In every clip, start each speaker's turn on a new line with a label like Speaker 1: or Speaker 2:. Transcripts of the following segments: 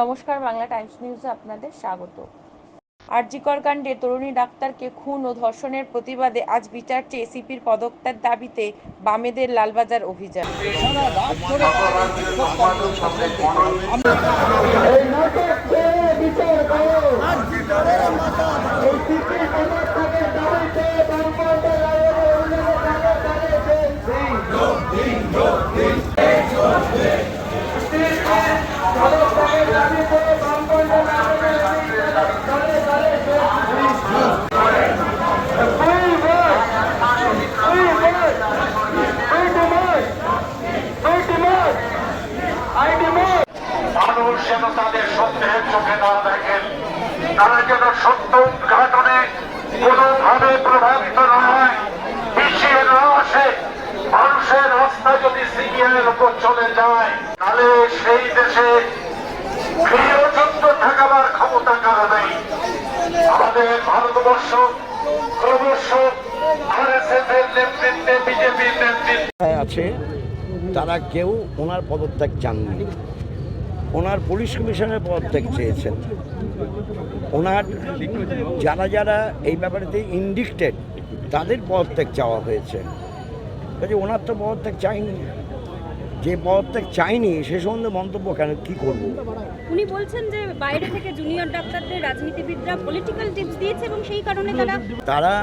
Speaker 1: নমস্কার, বাংলা টাইমস নিউজে আপনাদের স্বাগত। আরজিকর কাণ্ডে তরুণী ডাক্তারকে খুন ও ধর্ষণের প্রতিবাদে আজ বিচার চেয়ে সিপির পদত্যাগ দাবিতে বামেদের লালবাজার অভিযান।
Speaker 2: তারা যেন সত্য উদ্ঘাটনে কোনোভাবে প্রভাবিত না হয়। পিছিয়ে না আসে মানুষের রাস্তা যদি সিবিআইয়ের উপর চলে যায়, তাহলে সেই দেশে গৃহযুদ্ধ ঠেকাবার ক্ষমতা কারও নেই। আমাদের ভারতবর্ষ, ক্রমশ আর এস এর নেতৃত্বে নেতৃত্বে
Speaker 3: আছে তারা কেউ ওনার পদত্যাগ চাননি। ওনার পুলিশ কমিশনের পদত্যাগ চেয়েছেন। ওনার যারা যারা এই ব্যাপারেতে ইন্ডিক্টেড তাদের পদত্যাগ চাওয়া হয়েছে। কাজে ওনার তো পদত্যাগ চাইনি। যে পদত্যাগ চাইনি সে সম্বন্ধে মন্তব্য কেন কী করব?
Speaker 4: উনি বলছেন যে বাইরে থেকে জুনিয়র ডাক্তারদের রাজনীতিবিদরা পলিটিক্যাল টিপস দিয়েছে এবং সেই কারণে তারা
Speaker 3: তারা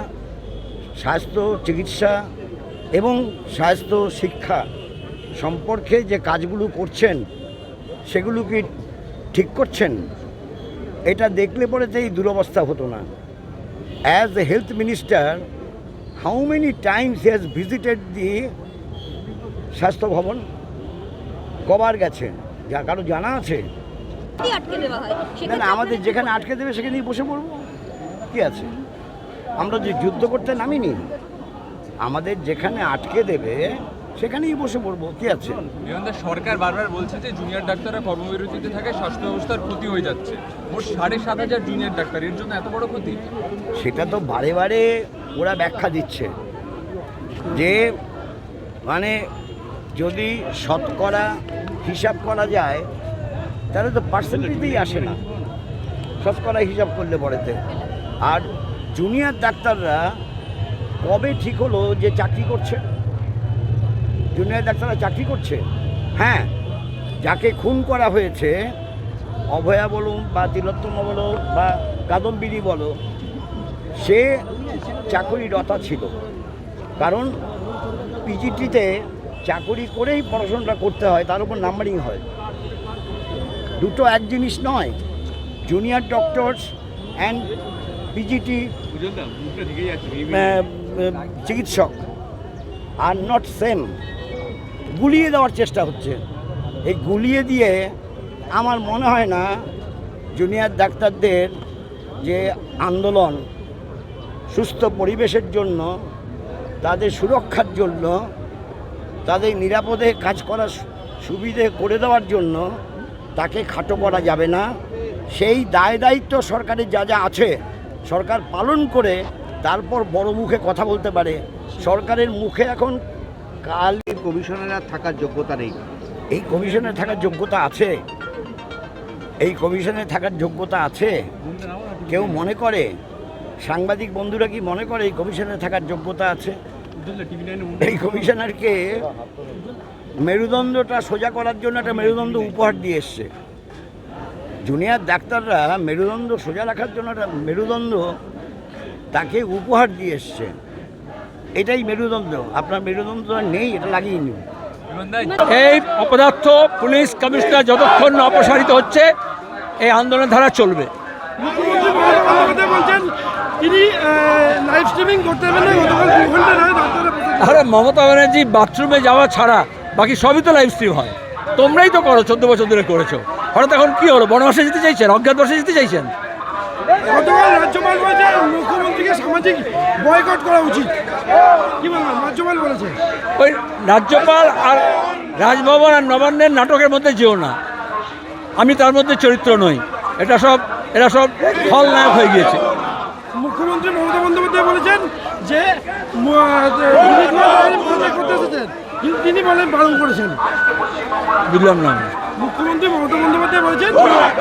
Speaker 3: স্বাস্থ্য চিকিৎসা এবং স্বাস্থ্য শিক্ষা সম্পর্কে যে কাজগুলো করছেন সেগুলো কি ঠিক করছেন? এটা দেখলে পরে তো এই দুরবস্থা হতো না। As a health minister how many times has visited the স্বাস্থ্য ভবন? কবার গেছেন? যা কারও জানা আছে? না আমাদের যেখানে আটকে দেবে সেখানেই বসে পড়ব। কি আছে? আমরা যে যুদ্ধ করতে নামিনি আমাদের যেখানে আটকে দেবে সেখানেই বসে পড়ব। কি আছে?
Speaker 5: সরকার বারবার বলছে যে জুনিয়র ডাক্তাররা কর্মবিরতিতে থাকে স্বাস্থ্য ব্যবস্থার ক্ষতি হয়ে যাচ্ছে। মোট সাড়ে সাত হাজার জুনিয়র ডাক্তার এর জন্য এত বড় ক্ষতি?
Speaker 3: সেটা তো বারে বারে ওরা ব্যাখ্যা দিচ্ছে। যে মানে যদি শতকরা হিসাব করা যায় তাহলে তো পার্সেন্টেজেই আসে না। শতকরা হিসাব করলে পরেতে। আর জুনিয়র ডাক্তাররা কবে ঠিক হলো যে চাকরি করছে? জুনিয়র ডাক্তাররা চাকরি করছে? হ্যাঁ যাকে খুন করা হয়েছে অভয়া বলুন বা তিলোত্তমা বলো বা কাদম্বিনী বলো সে চাকরিরতা ছিল। কারণ পিজিটিতে চাকরি করেই পড়াশোনাটা করতে হয় তার উপর নাম্বারিং হয়। দুটো এক জিনিস নয় জুনিয়র ডক্টরস অ্যান্ড পিজিটি চিকিৎসক, আর নট সেম গুলিয়ে দেওয়ার চেষ্টা হচ্ছে। এই গুলিয়ে দিয়ে আমার মনে হয় না জুনিয়র ডাক্তারদের যে আন্দোলন, সুস্থ পরিবেশের জন্য, তাদের সুরক্ষার জন্য, তাদের নিরাপদে কাজ করার সুবিধে করে দেওয়ার জন্য তাকে খাটো করা যাবে না। সেই দায় দায়িত্ব সরকারের যা যা আছে, সরকার পালন করে তারপর বড় মুখে কথা বলতে পারে। সরকারের মুখে এখন কাল
Speaker 6: কমিশনের আর থাকার যোগ্যতা নেই।
Speaker 3: এই কমিশনে থাকার যোগ্যতা আছে। এই কমিশনে থাকার যোগ্যতা আছে। কেউ মনে করে? সাংবাদিক বন্ধুরা কি মনে করে এই কমিশনে থাকার যোগ্যতা আছে? এই কমিশনারকে মেরুদণ্ডটা সোজা করার জন্য একটা মেরুদণ্ড উপহার দিয়ে এসছে। জুনিয়র ডাক্তাররা মেরুদণ্ড সোজা রাখার জন্য একটা মেরুদণ্ড তাকে উপহার দিয়ে এসছে এটাই মেরুদণ্ড। আপনার মেরুদণ্ড নেই এটা লাগিয়ে নিন।
Speaker 7: এই অপদার্থ পুলিশ কমিশনার যতক্ষণ না অপসারিত হচ্ছে এই আন্দোলন ধারা চলবে। আরে মমতা ব্যানার্জি বাথরুমে যাওয়া ছাড়া বাকি সবই তো লাইভ স্ট্রিম হয়। তোমরাই তো করো চোদ্দ বছর ধরে করেছ। হঠাৎ এখন কি হলো? বনবাসে যেতে চাইছেন? অজ্ঞাত বসে যেতে চাইছেন?
Speaker 8: গতকাল রাজ্যপাল বলেছে মুখ্যমন্ত্রীকে সামাজিক বয়কট করা উচিত। কি বলবেন? রাজ্যপাল বলেছে।
Speaker 7: ওই রাজ্যপাল আর রাজভবন আর নবান্নের নাটকের মধ্যে যেও না। আমি তার মধ্যে চরিত্র নই। এটা সব এরা সব খলনায়ক হয়ে গিয়েছে।
Speaker 8: মুখ্যমন্ত্রী মমতা বন্দ্যোপাধ্যায় বলেছেন যে তিনি বলেন বারণ করেছেন।
Speaker 7: বুঝলাম না
Speaker 8: মুখ্যমন্ত্রী মমতা বন্দ্যোপাধ্যায় বলেছেন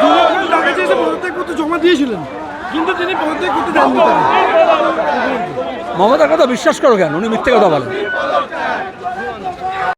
Speaker 8: জুনিয়র গার্ড তার কাছে এসে পদত্যাগপত্র জমা দিয়েছিলেন। কিন্তু তিনি
Speaker 7: মমতার কথা বিশ্বাস করো কেন? উনি মিথ্যে কথা বলেন।